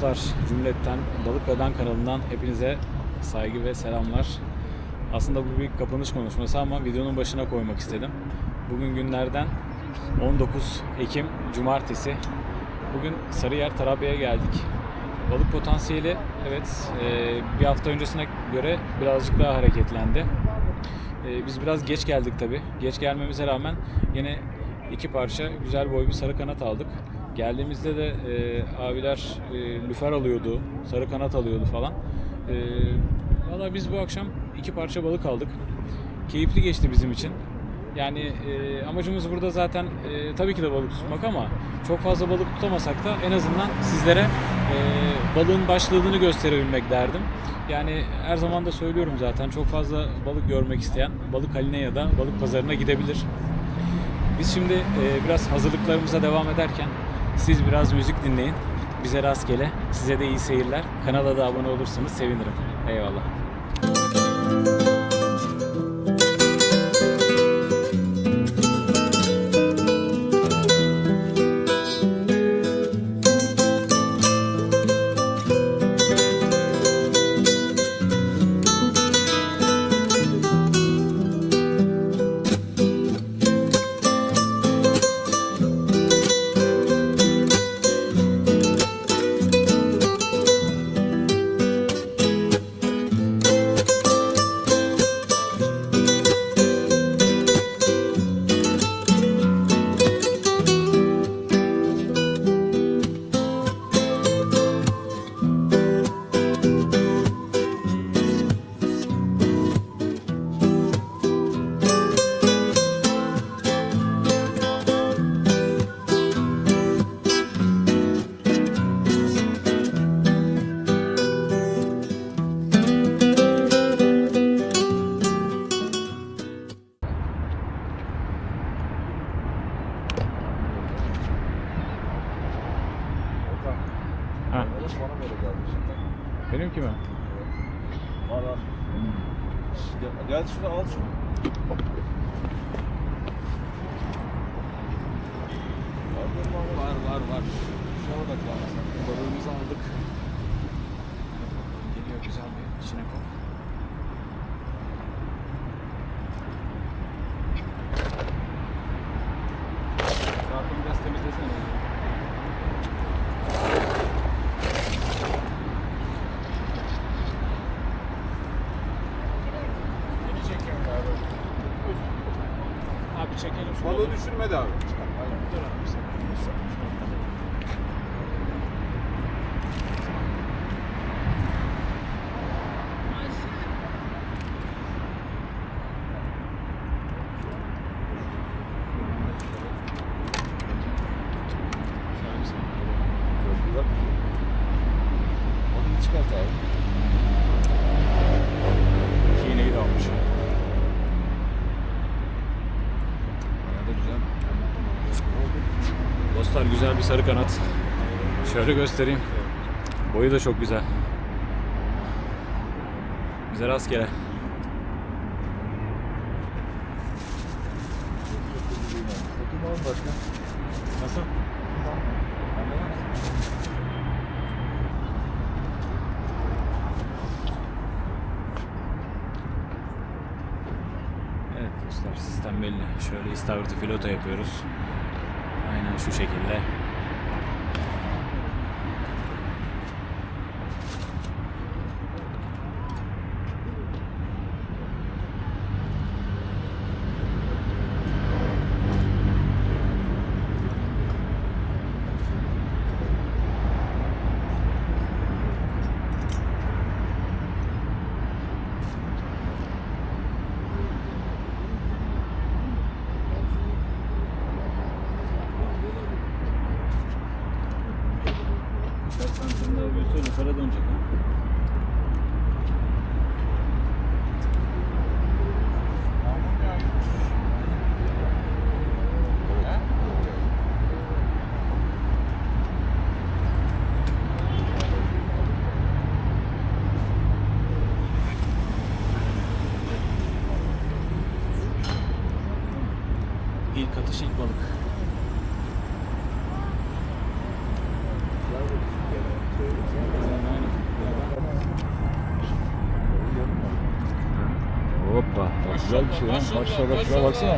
dostlar, cümletten Balık ve kanalından hepinize saygı ve selamlar. Aslında bu bir kapanış konuşması ama videonun başına koymak istedim. Bugün günlerden 19 Ekim Cumartesi. Bugün Sarıyer Tarabya'ya geldik. Balık potansiyeli evet e, bir hafta öncesine göre birazcık daha hareketlendi. E, Biz biraz geç geldik tabi. Geç gelmemize rağmen yine iki parça güzel boy bir sarı kanat aldık. Geldiğimizde de e, abiler e, lüfer alıyordu, sarı kanat alıyordu falan. E, Valla biz bu akşam iki parça balık aldık. Keyifli geçti bizim için. Yani e, amacımız burada zaten e, tabii ki de balık tutmak ama çok fazla balık tutamasak da en azından sizlere e, balığın başladığını gösterebilmek derdim. Yani her zaman da söylüyorum zaten çok fazla balık görmek isteyen balık haline ya da balık pazarına gidebilir. Biz şimdi e, biraz hazırlıklarımıza devam ederken siz biraz müzik dinleyin. Bize rastgele. Size de iyi seyirler. Kanala da abone olursanız sevinirim. Eyvallah. Bana böyle geldi şimdi. Benimki mi? Var var. Gel, gel şunu al şunu. Var var? Var. Şuna bak lan. Balığımızı aldık. Geliyor güzel bir içine koy. Zaten biraz temizlesene. Beni çekiyorsun abi. Abi çekelim. Balığı düşürmedi abi. Dur abi sen. Çok güzel. Onu çıkart abi. İki iğneyi de almış. Bana da güzel. Dostlar güzel bir sarı kanat. Şöyle göstereyim. Boyu da çok güzel. Bize rastgele. Evet dostlar sistem belli. Şöyle istavrit'i filota yapıyoruz. Aynen şu şekilde. İstersen sen de bir söyle para dönecek ha. İlk atış ilk balık. Gel bakayım. Gel. Güzel bir şey. Maşallah şuna baksana.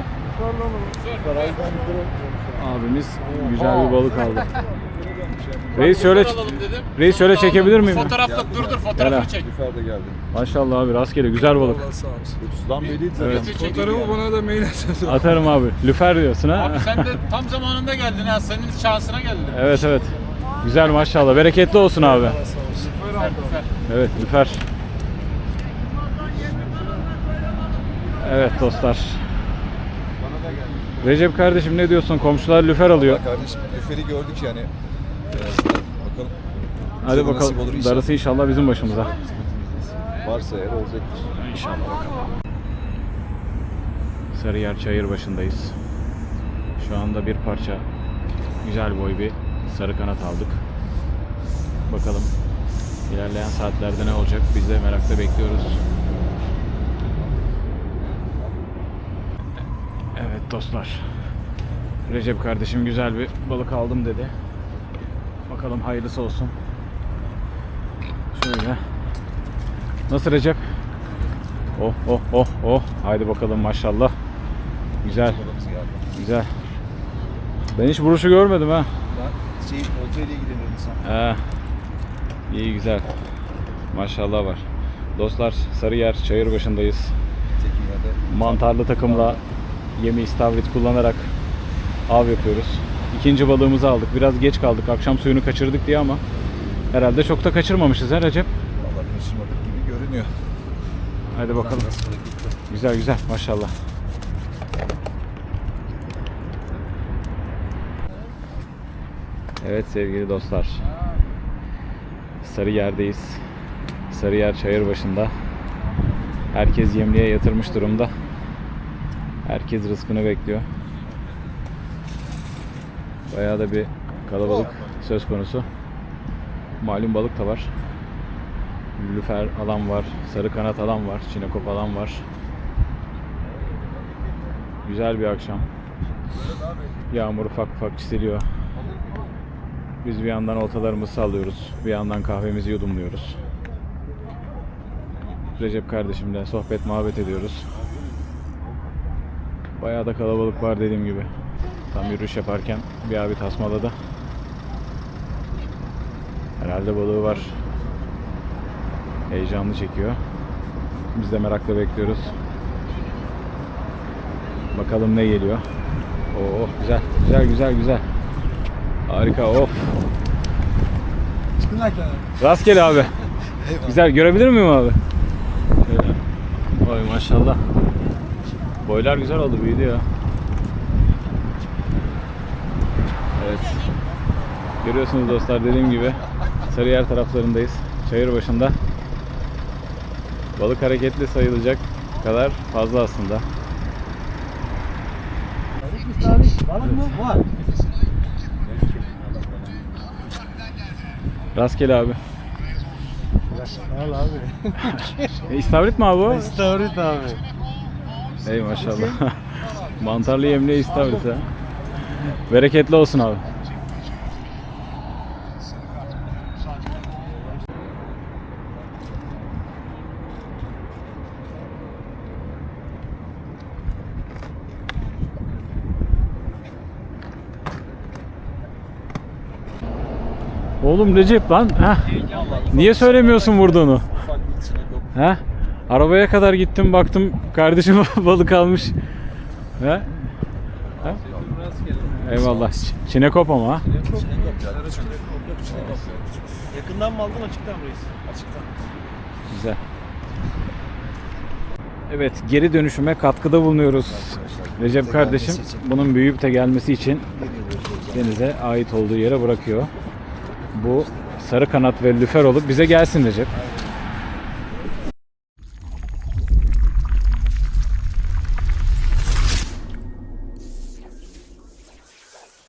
Abimiz güzel bir balık aldı. Reis şöyle Reis şöyle çekebilir miyim? Fotoğrafla dur dur Gel fotoğrafını çek. Lüfer de geldi. Maşallah abi rastgele güzel balık. Tutulan belliydi zaten. Evet. Fotoğrafı bana da mail atın. Atarım abi. Lüfer diyorsun ha. Abi sen de tam zamanında geldin ha. Senin şansına geldin. Evet evet. Güzel maşallah. Bereketli olsun abi. Lüfer, lüfer. Evet lüfer. Evet dostlar. Recep kardeşim ne diyorsun? Komşular lüfer alıyor. Ya kardeşim lüferi gördük yani. Birazdan bakalım. Hadi Bize de nasip bakalım. olur inşallah. Darısı inşallah bizim başımıza. Varsa eğer olacaktır. İnşallah bakalım. Sarıyer çayır başındayız. Şu anda bir parça güzel boy bir sarı kanat aldık. Bakalım ilerleyen saatlerde ne olacak? Biz de merakla bekliyoruz. Evet dostlar. Recep kardeşim güzel bir balık aldım dedi. Bakalım hayırlısı olsun. Şöyle. Nasıl Recep? Oh oh oh oh. Haydi bakalım maşallah. Güzel. Güzel. Ben hiç vuruşu görmedim ha. Ben şey oltayla ilgileniyorum sen. He. İyi güzel. Maşallah var. Dostlar Sarıyer çayır başındayız. Mantarlı takımla yemi istavrit kullanarak av yapıyoruz. İkinci balığımızı aldık. Biraz geç kaldık. Akşam suyunu kaçırdık diye ama herhalde çok da kaçırmamışız ha Recep. Valla kaçırmadık gibi görünüyor. Hadi bakalım. Güzel güzel maşallah. Evet sevgili dostlar. Sarıyer'deyiz. Sarıyer çayır başında. Herkes yemliğe yatırmış durumda. Herkes rızkını bekliyor. Bayağı da bir kalabalık söz konusu. Malum balık da var. Lüfer alan var, sarı kanat alan var, çinekop alan var. Güzel bir akşam. Yağmur ufak ufak çiseliyor. Biz bir yandan oltalarımızı sallıyoruz. Bir yandan kahvemizi yudumluyoruz. Recep kardeşimle sohbet muhabbet ediyoruz. Bayağı da kalabalık var dediğim gibi. Tam yürüyüş yaparken bir abi tasmaladı. Herhalde balığı var. Heyecanlı çekiyor. Biz de merakla bekliyoruz. Bakalım ne geliyor. Oo güzel, güzel, güzel, güzel. Harika, of. Rastgele abi. Güzel, görebilir miyim abi? Şöyle. Oy maşallah. Boylar güzel oldu, büyüdü ya. Evet. Görüyorsunuz dostlar dediğim gibi Sarıyer taraflarındayız. Çayır başında. Balık hareketli sayılacak kadar fazla aslında. Rastgele abi. Al abi. E, istavrit mi abi? İstavrit abi. Ey maşallah. Mantarlı yemli istavrit ha. Bereketli olsun abi. Oğlum Recep lan. Heh. Niye söylemiyorsun vurduğunu? He? Arabaya kadar gittim baktım kardeşim balık almış. He? He? Eyvallah. Çinekop ama. Yakından mı aldın açıktan mı reis? Açıktan. Güzel. Evet geri dönüşüme katkıda bulunuyoruz. Recep kardeşim bunun büyüyüp de gelmesi için denize ait olduğu yere bırakıyor. Bu sarı kanat ve lüfer olup bize gelsin Recep.